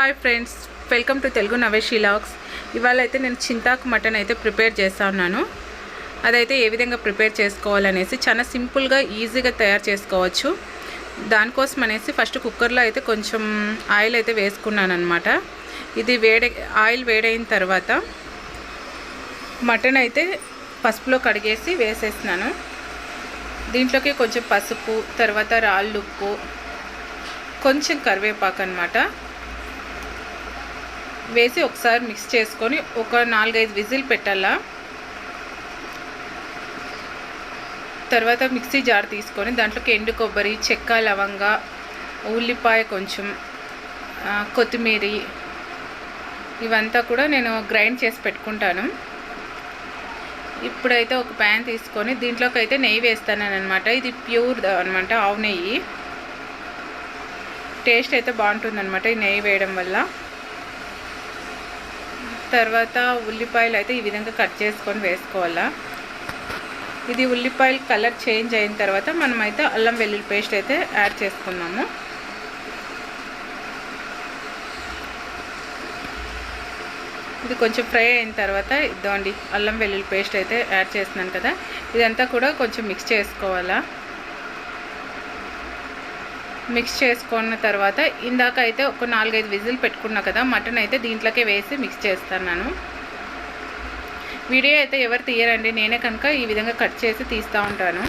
Hi friends welcome to Telugu Naveshi vlogs ఇవాళ అయితే నేను చింతాకు మటన్ అయితే ప్రిపేర్ చేస్తా ఉన్నాను. అదైతే ఏ విధంగా ప్రిపేర్ చేసుకోవాలనేసి చాలా సింపుల్గా ఈజీగా తయారు చేసుకోవచ్చు. దానికోసం అనేసి ఫస్ట్ కుక్కర్లో అయితే కొంచెం ఆయిల్ అయితే వేసుకున్నాను అనమాట ఇది వేడి ఆయిల్ వేడైన తర్వాత మటన్ అయితే పసుపులో కడిగేసి వేసేస్తున్నాను. దీంట్లోకి కొంచెం పసుపు తర్వాత రాళ్ళు ఉప్పు కొంచెం కరివేపాకు అనమాట వేసి ఒకసారి మిక్స్ చేసుకొని ఒక నాలుగైదు విజిల్ పెట్టాలా. తర్వాత మిక్సీ జార్ తీసుకొని దాంట్లోకి ఎండు కొబ్బరి చెక్క లవంగ ఉల్లిపాయ కొంచెం కొత్తిమీర ఇవంతా కూడా నేను గ్రైండ్ చేసి పెట్టుకుంటాను. ఇప్పుడైతే ఒక ప్యాన్ తీసుకొని దీంట్లోకి అయితే నెయ్యి వేస్తాను అనమాట ఇది ప్యూర్ అనమాట ఆవు నెయ్యి. టేస్ట్ అయితే బాగుంటుందన్నమాట ఈ నెయ్యి వేయడం వల్ల. తర్వాత ఉల్లిపాయలు అయితే ఈ విధంగా కట్ చేసుకొని వేసుకోవాలా. ఇది ఉల్లిపాయలు కలర్ చేంజ్ అయిన తర్వాత మనమైతే అల్లం వెల్లుల్లి పేస్ట్ అయితే యాడ్ చేసుకున్నాము. ఇది కొంచెం ఫ్రై అయిన తర్వాత ఇద్దండి అల్లం వెల్లుల్లి పేస్ట్ అయితే యాడ్ చేస్తున్నాను కదా. ఇదంతా కూడా కొంచెం మిక్స్ చేసుకోవాలా. మిక్స్ చేసుకున్న తర్వాత ఇందాక అయితే ఒక నాలుగైదు విజిల్ పెట్టుకున్నా కదా మటన్ అయితే దీంట్లోకే వేసి మిక్స్ చేస్తాను వీడియో అయితే ఎవరు తీయరండి నేనే కనుక ఈ విధంగా కట్ చేసి తీస్తూ ఉంటాను.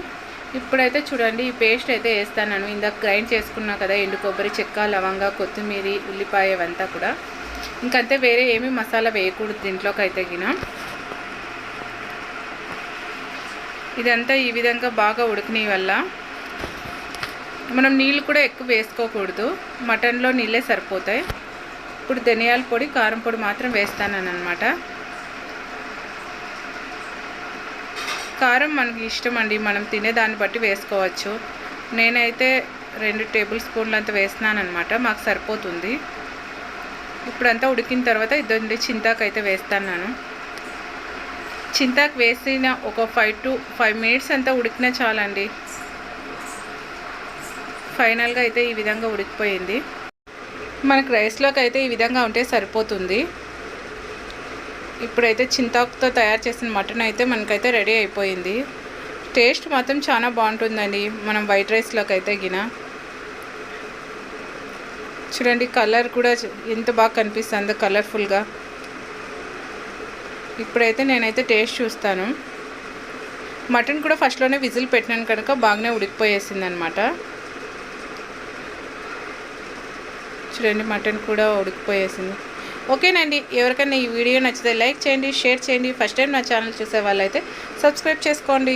ఇప్పుడైతే చూడండి ఈ పేస్ట్ అయితే వేస్తాను ఇందాక గ్రైండ్ చేసుకున్నా కదా ఎండు కొబ్బరి చెక్క లవంగ కొత్తిమీర ఉల్లిపాయ ఇవంతా కూడా. ఇంకంతే వేరే ఏమీ మసాలా వేయకూడదు దీంట్లోకి అయితే గిన. ఇదంతా ఈ విధంగా బాగా ఉడికిన వల్ల మనం నీళ్ళు కూడా ఎక్కువ వేసుకోకూడదు. మటన్లో నీళ్ళే సరిపోతాయి. ఇప్పుడు ధనియాల పొడి కారం పొడి మాత్రం వేస్తాను అనమాట కారం మనకి ఇష్టం అండి. మనం తినేదాన్ని బట్టి వేసుకోవచ్చు. నేనైతే రెండు టేబుల్ స్పూన్లు అంత వేస్తున్నాను అనమాట మాకు సరిపోతుంది. ఇప్పుడంతా ఉడికిన తర్వాత ఇద్దరు చింతాకు అయితే వేస్తాను చింతాకు వేసిన ఒక ఫైవ్ టు ఫైవ్ మినిట్స్ అంతా ఉడికినా చాలండి. ఫైనల్గా అయితే ఈ విధంగా ఉడికిపోయింది. మనకు రైస్లోకి అయితే ఈ విధంగా ఉంటే సరిపోతుంది. ఇప్పుడైతే చింతాకుతో తయారు చేసిన మటన్ అయితే మనకైతే రెడీ అయిపోయింది. టేస్ట్ మాత్రం చాలా బాగుంటుందండి మనం వైట్ రైస్లోకి అయితే గిన. చూడండి కలర్ కూడా ఎంత బాగా కనిపిస్తుందో కలర్ఫుల్గా. ఇప్పుడైతే నేనైతే టేస్ట్ చూస్తాను. మటన్ కూడా ఫస్ట్లోనే విజిల్ పెట్టినాను కనుక బాగానే ఉడికిపోయేసింది అనమాట చూడండి మటన్ కూడా ఉడికిపోయేసింది. ఓకేనండి ఎవరికైనా ఈ వీడియో నచ్చితే లైక్ చేయండి షేర్ చేయండి. ఫస్ట్ టైం నా ఛానల్ చూసే వాళ్ళైతే సబ్స్క్రైబ్ చేసుకోండి.